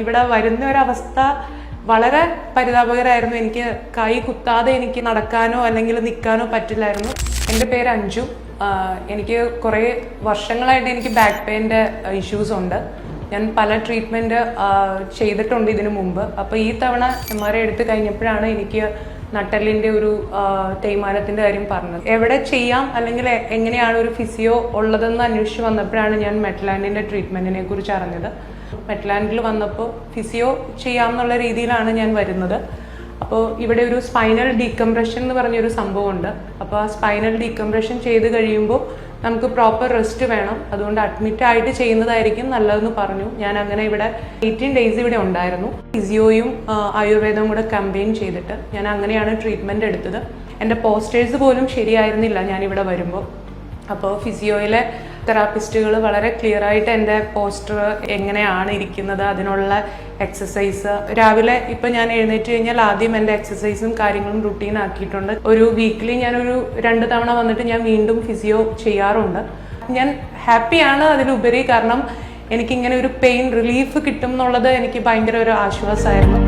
ഇവിടെ വരുന്ന ഒരവസ്ഥ വളരെ പരിതാപകരമായിരുന്നു എനിക്ക് കൈ കുത്താതെ എനിക്ക് നടക്കാനോ അല്ലെങ്കിൽ നിൽക്കാനോ പറ്റില്ലായിരുന്നു. എന്റെ പേര് അഞ്ജു. എനിക്ക് കുറേ വർഷങ്ങളായിട്ട് എനിക്ക് ബാക്ക് പെയിന്റെ ഇഷ്യൂസ് ഉണ്ട്. ഞാൻ പല ട്രീറ്റ്മെന്റ് ചെയ്തിട്ടുണ്ട് ഇതിനു മുമ്പ്. അപ്പോൾ ഈ തവണ എം ആർ ഐ എടുത്ത് കഴിഞ്ഞപ്പോഴാണ് എനിക്ക് നട്ടലിന്റെ ഒരു തേയ്മാനത്തിന്റെ കാര്യം പറഞ്ഞത്. എവിടെ ചെയ്യാം അല്ലെങ്കിൽ എങ്ങനെയാണ് ഒരു ഫിസിയോ ഉള്ളതെന്ന് അന്വേഷിച്ച് വന്നപ്പോഴാണ് ഞാൻ മെറ്റ്ലാൻഡിന്റെ ട്രീറ്റ്മെന്റിനെ കുറിച്ച് അറിഞ്ഞത്. മെറ്റ്ലാൻഡിൽ വന്നപ്പോൾ ഫിസിയോ ചെയ്യാം എന്നുള്ള രീതിയിലാണ് ഞാൻ വരുന്നത്. അപ്പോൾ ഇവിടെ ഒരു സ്പൈനൽ ഡീകംപ്രഷൻ എന്ന് പറഞ്ഞൊരു സംഭവമുണ്ട്. അപ്പോൾ ആ സ്പൈനൽ ഡീകംപ്രഷൻ ചെയ്ത് കഴിയുമ്പോൾ നമുക്ക് പ്രോപ്പർ റെസ്റ്റ് വേണം. അതുകൊണ്ട് അഡ്മിറ്റ് ആയിട്ട് ചെയ്യുന്നതായിരിക്കും നല്ലതെന്ന് പറഞ്ഞു. ഞാൻ അങ്ങനെ ഇവിടെ എയ്റ്റീൻ ഡേയ്സ് ഇവിടെ ഉണ്ടായിരുന്നു. ഫിസിയോയും ആയുർവേദവും കൂടെ കമ്പയിൻ ചെയ്തിട്ട് ഞാൻ അങ്ങനെയാണ് ട്രീറ്റ്മെന്റ് എടുത്തത്. എന്റെ പോസ്റ്റേഴ്സ് പോലും ശരിയായിരുന്നില്ല ഞാൻ ഇവിടെ വരുമ്പോൾ. അപ്പോൾ ഫിസിയോയിലെ തെറാപ്പിസ്റ്റുകൾ വളരെ ക്ലിയർ ആയിട്ട് എന്റെ പോസ്റ്റർ എങ്ങനെയാണ് ഇരിക്കുന്നത് അതിനുള്ള എക്സസൈസ് രാവിലെ ഇപ്പം ഞാൻ എഴുന്നേറ്റ് കഴിഞ്ഞാൽ ആദ്യം എന്റെ എക്സസൈസും കാര്യങ്ങളും റുട്ടീൻ ആക്കിയിട്ടുണ്ട്. ഒരു വീക്ക്ലി ഞാനൊരു രണ്ട് തവണ വന്നിട്ട് ഞാൻ വീണ്ടും ഫിസിയോ ചെയ്യാറുണ്ട്. ഞാൻ ഹാപ്പിയാണ് അതിലുപരി കാരണം എനിക്കിങ്ങനെ ഒരു പെയിൻ റിലീഫ് കിട്ടും എന്നുള്ളത് എനിക്ക് ഭയങ്കര ഒരു ആശ്വാസമായിരുന്നു.